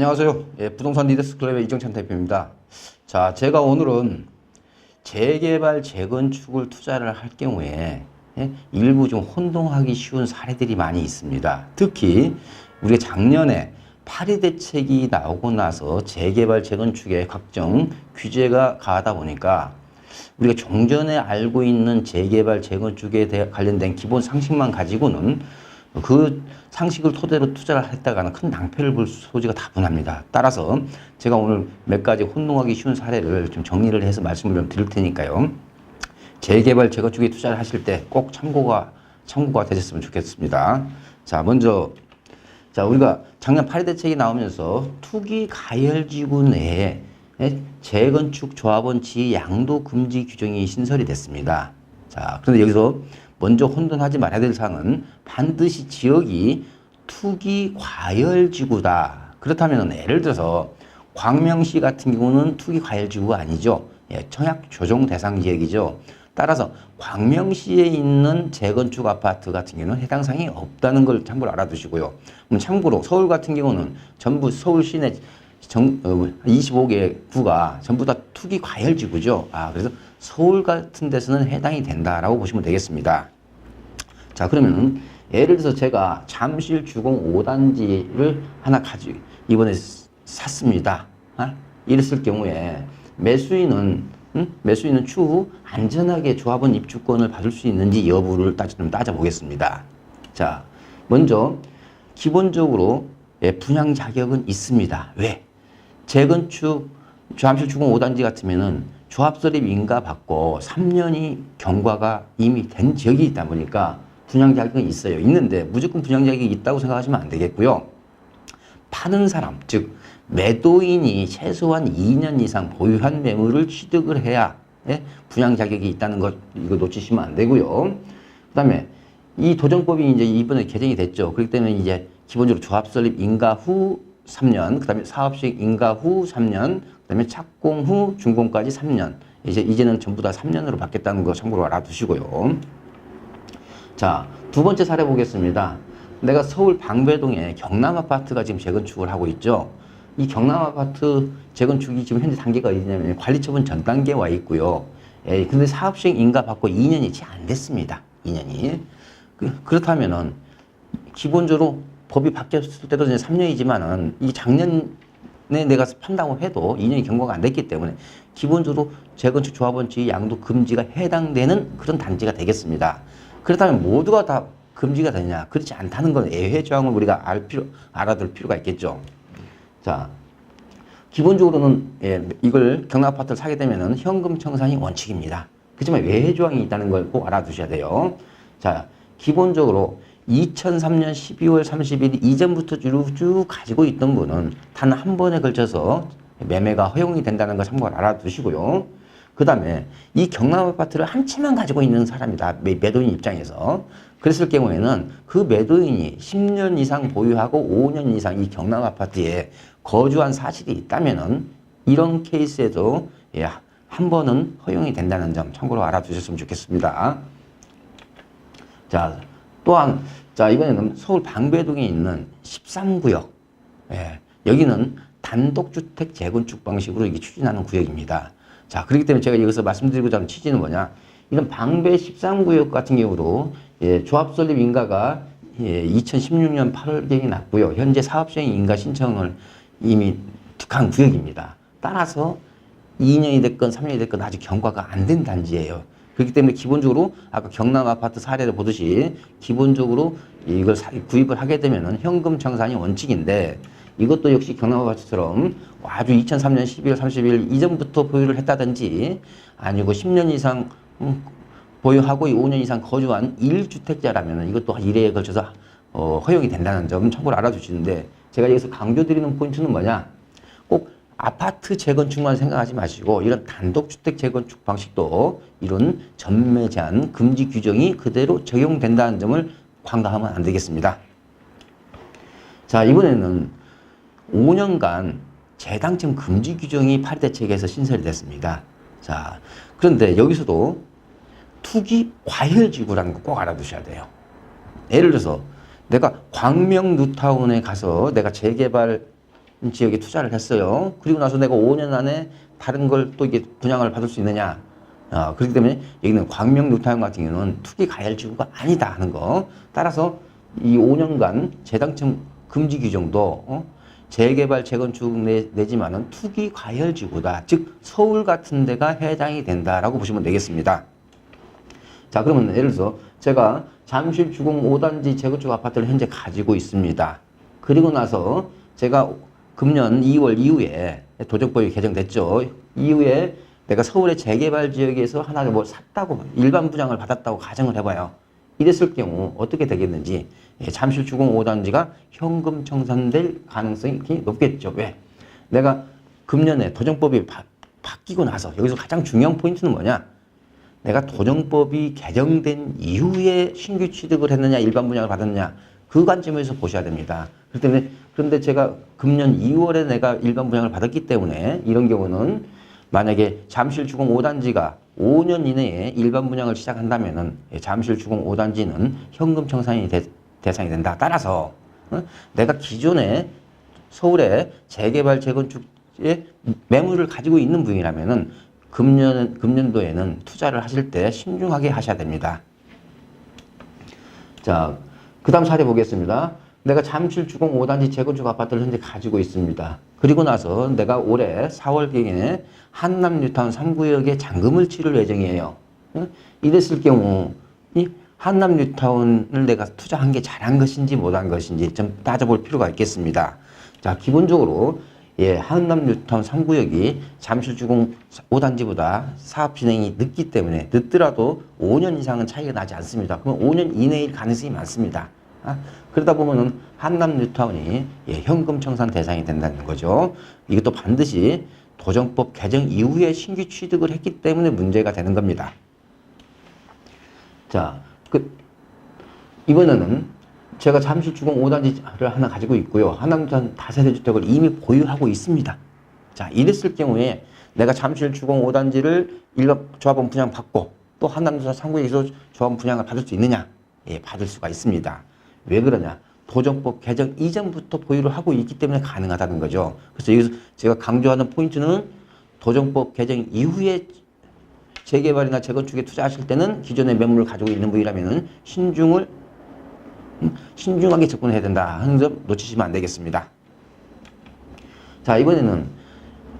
안녕하세요. 예, 부동산 리더스 클럽의 이정찬 대표입니다. 자, 제가 오늘은 재개발, 재건축을 투자를 할 경우에 예, 일부 좀 혼동하기 쉬운 사례들이 많이 있습니다. 특히 우리가 작년에 파리 대책이 나오고 나서 재개발, 재건축에 각종 규제가 가하다 보니까 우리가 종전에 알고 있는 재개발, 재건축에 관련된 기본 상식만 가지고는 그 상식을 토대로 투자를 했다가는 큰 낭패를 볼 소지가 다분합니다. 따라서 제가 오늘 몇 가지 혼동하기 쉬운 사례를 좀 정리를 해서 말씀을 좀 드릴 테니까요. 재개발, 재건축에 투자를 하실 때 꼭 참고가, 참고가 되셨으면 좋겠습니다. 자, 먼저, 자, 우리가 작년 파리 대책이 나오면서 투기 가열지구 내에 재건축 조합원 지위 양도 금지 규정이 신설이 됐습니다. 자, 그런데 여기서 먼저 혼돈하지 말아야 될 사항은 반드시 지역이 투기 과열 지구다. 그렇다면 예를 들어서 광명시 같은 경우는 투기 과열 지구가 아니죠. 예, 청약 조정 대상 지역이죠. 따라서 광명시에 있는 재건축 아파트 같은 경우는 해당 사항이 없다는 걸 참고로 알아두시고요. 참고로 서울 같은 경우는 전부 서울 시내 정, 어, 25개 구가 전부 다 투기 과열 지구죠. 아, 그래서 서울 같은 데서는 해당이 된다라고 보시면 되겠습니다. 자, 그러면 예를 들어서 제가 잠실 주공 5단지를 하나 가지고 이번에 샀습니다. 아? 이랬을 경우에 매수인은 음? 매수인은 추후 안전하게 조합원 입주권을 받을 수 있는지 여부를 따져, 좀 따져보겠습니다. 자, 먼저 기본적으로 예, 분양 자격은 있습니다. 왜? 재건축 잠실 주공 5단지 같으면은 조합 설립 인가 받고 3년이 경과가 이미 된 지역이 있다 보니까 분양 자격은 있어요. 있는데 무조건 분양 자격이 있다고 생각하시면 안 되겠고요. 파는 사람, 즉 매도인이 최소한 2년 이상 보유한 매물을 취득을 해야 예? 분양 자격이 있다는 것 이거 놓치시면 안 되고요. 그다음에 이 도정법이 이제 이번에 개정이 됐죠. 그렇기 때문에 이제 기본적으로 조합 설립 인가 후 3년, 그 다음에 사업식 인가 후 3년, 그 다음에 착공 후 준공까지 3년. 이제 이제는 전부 다 3년으로 바뀌었다는 거 참고로 알아두시고요. 자, 두 번째 사례 보겠습니다. 내가 서울 방배동에 경남 아파트가 지금 재건축을 하고 있죠. 이 경남 아파트 재건축이 지금 현재 단계가 어디냐면 관리처분 전 단계에 와 있고요. 예, 근데 사업 시행 인가 받고 2년이 채 안 됐습니다. 2년이. 그, 그렇다면은 기본적으로 법이 바뀌었을 때도 이제 3년이지만은 이 작년에 내가 판다고 해도 2년이 경과가 안 됐기 때문에 기본적으로 재건축 조합원 지위 양도 금지가 해당되는 그런 단지가 되겠습니다. 그렇다면 모두가 다 금지가 되냐? 그렇지 않다는 건 예외 조항을 우리가 알 필요, 알아둘 필요가 있겠죠. 자, 기본적으로는 예, 이걸 경납 아파트를 사게 되면은 현금 청산이 원칙입니다. 그렇지만 외회 조항이 있다는 걸 꼭 알아두셔야 돼요. 자, 기본적으로 2003년 12월 30일 이전부터 쭉, 쭉 가지고 있던 분은 단 한 번에 걸쳐서 매매가 허용이 된다는 걸 참고로 알아두시고요. 그 다음에 이 경남 아파트를 한 채만 가지고 있는 사람이다. 매, 매도인 입장에서. 그랬을 경우에는 그 매도인이 10년 이상 보유하고 5년 이상 이 경남 아파트에 거주한 사실이 있다면은 이런 케이스에도 예, 한 번은 허용이 된다는 점 참고로 알아두셨으면 좋겠습니다. 자, 또한 자 이번에는 서울 방배동에 있는 13구역. 예, 여기는 단독주택 재건축 방식으로 이게 추진하는 구역입니다. 자, 그렇기 때문에 제가 여기서 말씀드리고자 하는 취지는 뭐냐? 이런 방배 13구역 같은 경우로 예, 조합 설립 인가가 예, 2016년 8월경이 났고요. 현재 사업 시행 인가 신청을 이미 득한 구역입니다. 따라서 2년이 됐건 3년이 됐건 아직 경과가 안 된 단지예요. 그렇기 때문에 기본적으로 아까 경남 아파트 사례를 보듯이 기본적으로 이걸 사, 구입을 하게 되면은 현금 청산이 원칙인데 이것도 역시 경남 아파트처럼 아주 2003년 12월 30일 이전부터 보유를 했다든지 아니고 10년 이상 음, 보유하고 5년 이상 거주한 1주택자라면 이것도 한 1회에 걸쳐서 어, 허용이 된다는 점 참고로 알아주시는데 제가 여기서 강조드리는 포인트는 뭐냐? 꼭 아파트 재건축만 생각하지 마시고 이런 단독주택 재건축 방식도 이런 전매 제한 금지 규정이 그대로 적용된다는 점을 관가하면 안 되겠습니다. 자 이번에는 5년간 재당첨 금지 규정이 파리 대책에서 신설이 됐습니다. 자 그런데 여기서도 투기 과열 지구라는 거 꼭 알아두셔야 돼요. 예를 들어서 내가 광명 뉴타운에 가서 내가 재개발 지역에 투자를 했어요. 그리고 나서 내가 5년 안에 다른 걸 또 이게 분양을 받을 수 있느냐. 어, 그렇기 때문에 여기는 광명 루타형 같은 경우는 투기 가열 지구가 아니다 하는 거. 따라서 이 5년간 재당첨 금지 규정도 어? 재개발 재건축 내, 내지만은 투기 과열 지구다. 즉 서울 같은 데가 해당이 된다라고 보시면 되겠습니다. 자, 그러면 예를 들어서 제가 잠실 주공 5단지 재건축 아파트를 현재 가지고 있습니다. 그리고 나서 제가 금년 2월 이후에 도정법이 개정됐죠. 이후에 내가 서울의 재개발 지역에서 하나를 뭐 샀다고 일반 분양을 받았다고 가정을 해봐요. 이랬을 경우 어떻게 되겠는지 예, 잠실 주공 5단지가 현금 청산될 가능성이 높겠죠. 왜? 내가 금년에 도정법이 바, 바뀌고 나서 여기서 가장 중요한 포인트는 뭐냐? 내가 도정법이 개정된 이후에 신규 취득을 했느냐 일반 분양을 받았느냐 그 관점에서 보셔야 됩니다. 그렇기 때문에 그런데 제가 금년 2월에 내가 일반 분양을 받았기 때문에 이런 경우는 만약에 잠실 주공 5단지가 5년 이내에 일반 분양을 시작한다면은 예, 잠실 주공 5단지는 현금 청산이 대, 대상이 된다. 따라서 어? 내가 기존에 서울에 재개발 재건축에 매물을 가지고 있는 분이라면은 금년 금년도에는 투자를 하실 때 신중하게 하셔야 됩니다. 자, 그 다음 사례 보겠습니다. 내가 잠실 주공 5단지 재건축 아파트를 현재 가지고 있습니다. 그리고 나서 내가 올해 4월경에 한남 뉴타운 3구역에 잔금을 치를 예정이에요. 응? 이랬을 경우 이 한남 뉴타운을 내가 투자한 게 잘한 것인지 못한 것인지 좀 따져볼 필요가 있겠습니다. 자, 기본적으로 예, 한남 뉴타운 3구역이 잠실 주공 5단지보다 사업 진행이 늦기 때문에 늦더라도 5년 이상은 차이가 나지 않습니다. 그럼 5년 이내일 가능성이 많습니다. 아, 그러다 보면은 한남 뉴타운이 예, 현금 청산 대상이 된다는 거죠. 이것도 반드시 도정법 개정 이후에 신규 취득을 했기 때문에 문제가 되는 겁니다. 자, 그 이번에는 제가 잠실 주공 5단지를 하나 가지고 있고요. 한남단 다세대 주택을 이미 보유하고 있습니다. 자, 이랬을 경우에 내가 잠실 주공 5단지를 일반 조합원 분양 받고 또 한남단 3구에서 조합원 분양을 받을 수 있느냐? 예, 받을 수가 있습니다. 왜 그러냐? 도정법 개정 이전부터 보유를 하고 있기 때문에 가능하다는 거죠. 그래서 여기서 제가 강조하는 포인트는 도정법 개정 이후에 재개발이나 재건축에 투자하실 때는 기존의 매물을 가지고 있는 분이라면 신중을 음, 신중하게 접근해야 된다 하는 점 놓치시면 안 되겠습니다. 자 이번에는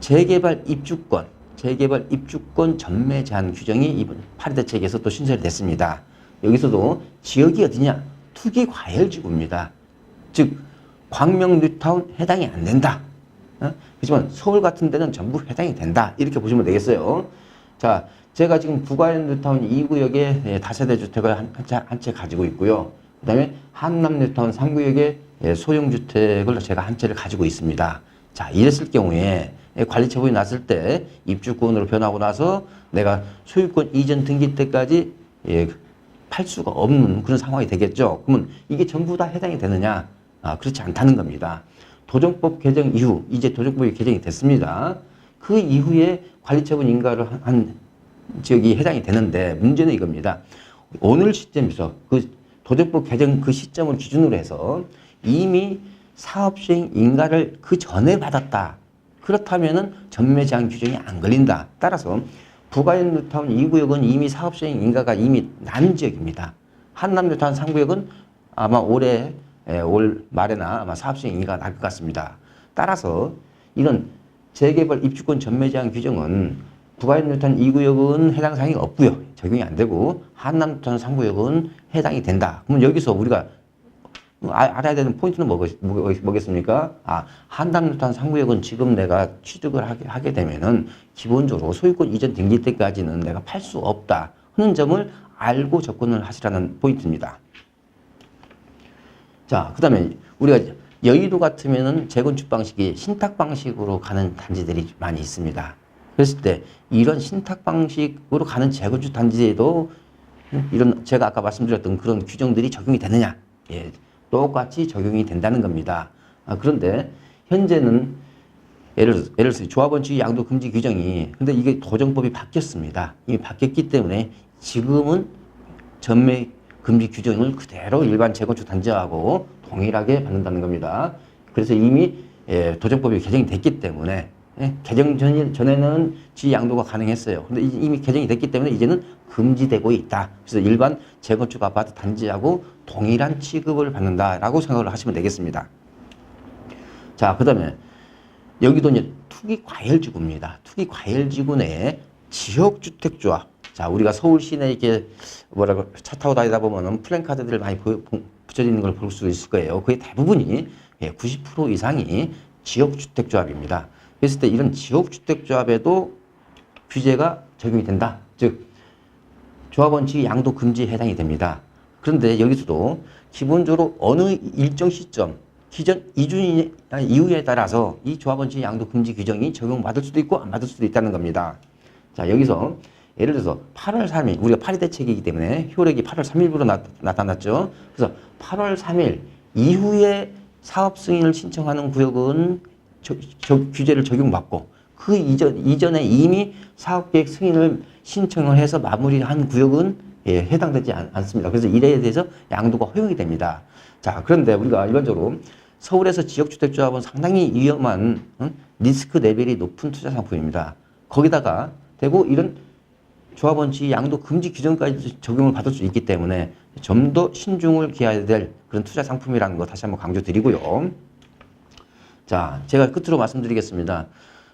재개발 입주권, 재개발 입주권 전매 제한 규정이 이번 8위 대책에서 또 신설이 됐습니다. 여기서도 지역이 어디냐? 투기 과열 지구입니다. 즉 광명 뉴타운 해당이 안 된다. 어? 그렇지만 서울 같은 데는 전부 해당이 된다. 이렇게 보시면 되겠어요. 자, 제가 지금 부가현 뉴타운 2구역에 예, 다세대 주택을 한 채 가지고 있고요. 그 다음에 한남 뉴타운 3구역에 예, 소형 주택을 제가 한 채를 가지고 있습니다. 자, 이랬을 경우에 예, 관리 처분이 났을 때 입주권으로 변하고 나서 내가 소유권 이전 등기 때까지 예, 팔 수가 없는 그런 상황이 되겠죠. 그러면 이게 전부 다 해당이 되느냐? 아, 그렇지 않다는 겁니다. 도정법 개정 이후 이제 도정법이 개정이 됐습니다. 그 이후에 관리처분 인가를 한, 한 지역이 해당이 되는데 문제는 이겁니다. 오늘 시점에서 그 도정법 개정 그 시점을 기준으로 해서 이미 사업 시행 인가를 그 전에 받았다. 그렇다면은 전매 제한 규정이 안 걸린다. 따라서 부가현 뉴타운 2구역은 이미 사업 시행 인가가 이미 난 지역입니다. 한남 뉴타운 3구역은 아마 올해 예, 올 말에나 아마 사업 시행 인가가 날 것 같습니다. 따라서 이런 재개발 입주권 전매 제한 규정은 부가현 뉴타운 2구역은 해당 사항이 없고요. 적용이 안 되고 한남 뉴타운 3구역은 해당이 된다. 그러면 여기서 우리가 아, 알아야 되는 포인트는 뭐, 뭐, 뭐겠습니까? 아, 한남루탄 상구역은 지금 내가 취득을 하게, 하게 되면은 기본적으로 소유권 이전 등기 때까지는 내가 팔 수 없다 하는 점을 알고 접근을 하시라는 포인트입니다. 자, 그 다음에 우리가 여의도 같으면은 재건축 방식이 신탁 방식으로 가는 단지들이 많이 있습니다. 그랬을 때 이런 신탁 방식으로 가는 재건축 단지에도 이런 제가 아까 말씀드렸던 그런 규정들이 적용이 되느냐? 예, 똑같이 적용이 된다는 겁니다. 아, 그런데 현재는 예를 예를 들어서 조합원칙 양도 금지 규정이 근데 이게 도정법이 바뀌었습니다. 이미 바뀌었기 때문에 지금은 전매 금지 규정을 그대로 일반 재건축 단지하고 동일하게 받는다는 겁니다. 그래서 이미 예, 도정법이 개정이 됐기 때문에 예, 개정 전, 전에는 지 양도가 가능했어요. 근데 이- 이미 개정이 됐기 때문에 이제는 금지되고 있다. 그래서 일반 재건축 아파트 단지하고 동일한 취급을 받는다라고 생각을 하시면 되겠습니다. 자, 그 다음에 여기도 이제 투기 과열 지구입니다. 투기 과열 지구 내에 지역 주택 조합. 자, 우리가 서울 시내 이렇게 뭐라고 차 타고 다니다 보면은 플랜카드들 많이 보- 있는 걸 볼 수 있을 거예요. 거의 대부분이 예, 90% 이상이 지역 주택 조합입니다. 그랬을 때 이런 지역주택조합에도 규제가 적용이 된다. 즉, 조합원칙 양도 금지에 해당이 됩니다. 그런데 여기서도 기본적으로 어느 일정 시점, 기존 이준 이후에 따라서 이 조합원칙 양도 금지 규정이 적용받을 수도 있고 안 받을 수도 있다는 겁니다. 자, 여기서 예를 들어서 8월 3일, 우리가 8일 대책이기 때문에 효력이 8월 3일부로 나, 나타났죠. 그래서 8월 3일 이후에 사업 승인을 신청하는 구역은 저, 저 규제를 적용받고 그 이전, 이전에 이미 사업계획 승인을 신청을 해서 마무리한 구역은 예, 해당되지 않, 않습니다. 그래서 이래에 대해서 양도가 허용이 됩니다. 자, 그런데 우리가 일반적으로 서울에서 지역주택조합은 상당히 위험한 응? 리스크 레벨이 높은 투자 상품입니다. 거기다가 대고 이런 조합원칙 양도 금지 규정까지 적용을 받을 수 있기 때문에 좀 더 신중을 기해야 될 그런 투자 상품이라는 거 다시 한번 강조드리고요. 자, 제가 끝으로 말씀드리겠습니다.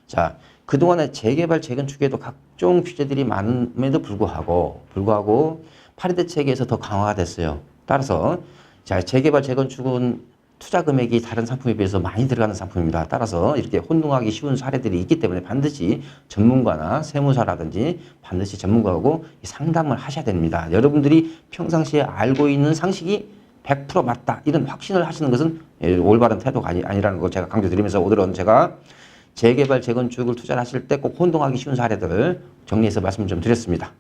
자, 그동안에 재개발, 재건축에도 각종 규제들이 많음에도 불구하고, 불구하고 파리 대책에서 더 강화가 됐어요. 따라서, 자, 재개발, 재건축은 투자 금액이 다른 상품에 비해서 많이 들어가는 상품입니다. 따라서 이렇게 혼동하기 쉬운 사례들이 있기 때문에 반드시 전문가나 세무사라든지 반드시 전문가하고 상담을 하셔야 됩니다. 여러분들이 평상시에 알고 있는 상식이 100% 맞다. 이런 확신을 하시는 것은 예, 올바른 태도가 아니, 아니라는 걸 제가 강조드리면서 오늘은 제가 재개발, 재건축을 투자를 하실 때 꼭 혼동하기 쉬운 사례들을 정리해서 말씀 좀 드렸습니다.